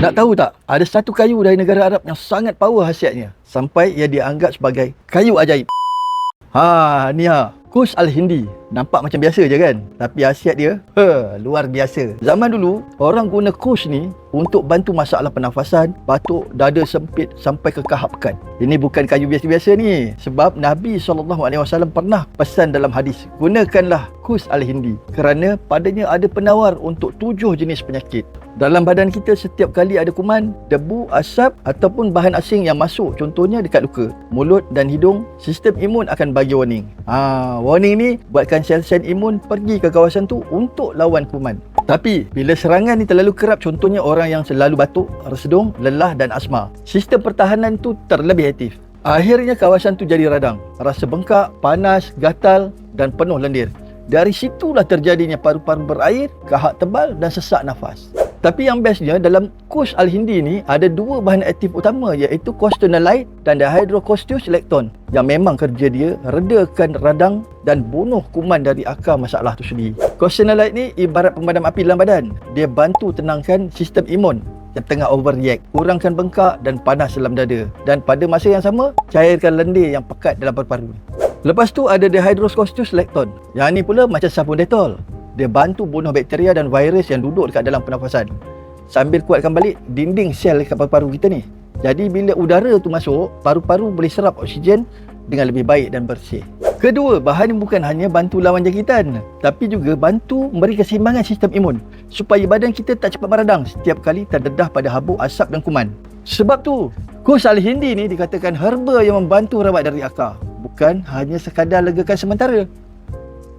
Nak tahu tak, ada satu kayu dari negara Arab yang sangat power khasiatnya. Sampai ia dianggap sebagai kayu ajaib. Ha, ni ha. Kus Al-Hindi. Nampak macam biasa je kan? Tapi khasiat dia, ha, luar biasa. Zaman dulu, orang guna kus ni untuk bantu masalah pernafasan, batuk, dada sempit sampai ke kahap pekan. Ini bukan kayu biasa-biasa ni. Sebab Nabi SAW pernah pesan dalam hadis, gunakanlah kus Al-Hindi. Kerana padanya ada penawar untuk tujuh jenis penyakit. Dalam badan kita setiap kali ada kuman, debu, asap ataupun bahan asing yang masuk contohnya dekat luka, mulut dan hidung, sistem imun akan bagi warning. Ha, warning ni buatkan sel-sel imun pergi ke kawasan tu untuk lawan kuman. Tapi bila serangan ni terlalu kerap contohnya orang yang selalu batuk, resedung, lelah dan asma, sistem pertahanan tu terlebih aktif. Akhirnya kawasan tu jadi radang, rasa bengkak, panas, gatal dan penuh lendir. Dari situlah terjadinya paru-paru berair, kahak tebal dan sesak nafas. Tapi yang bestnya dalam kus Al-Hindi ni ada dua bahan aktif utama iaitu costenolite dan dihydrocorticoselecton yang memang kerja dia redakan radang dan bunuh kuman dari akar masalah tu sendiri. Costenolite ni ibarat pemadam api dalam badan. Dia bantu tenangkan sistem imun yang tengah overreact, kurangkan bengkak dan panas dalam dada dan pada masa yang sama cairkan lendir yang pekat dalam paru-paru. Lepas tu ada dihydrocorticoselecton. Yang ni pula macam sabun detol dia bantu bunuh bakteria dan virus yang duduk dekat dalam pernafasan sambil kuatkan balik dinding sel dekat paru-paru kita ni jadi bila udara tu masuk paru-paru boleh serap oksigen dengan lebih baik dan bersih Kedua, bahan ini bukan hanya bantu lawan jangkitan tapi juga bantu memberi keseimbangan sistem imun supaya badan kita tak cepat meradang setiap kali terdedah pada habuk asap dan kuman. Sebab tu, kus al-hindi ni dikatakan herba yang membantu rawat dari akar bukan hanya sekadar legakan sementara.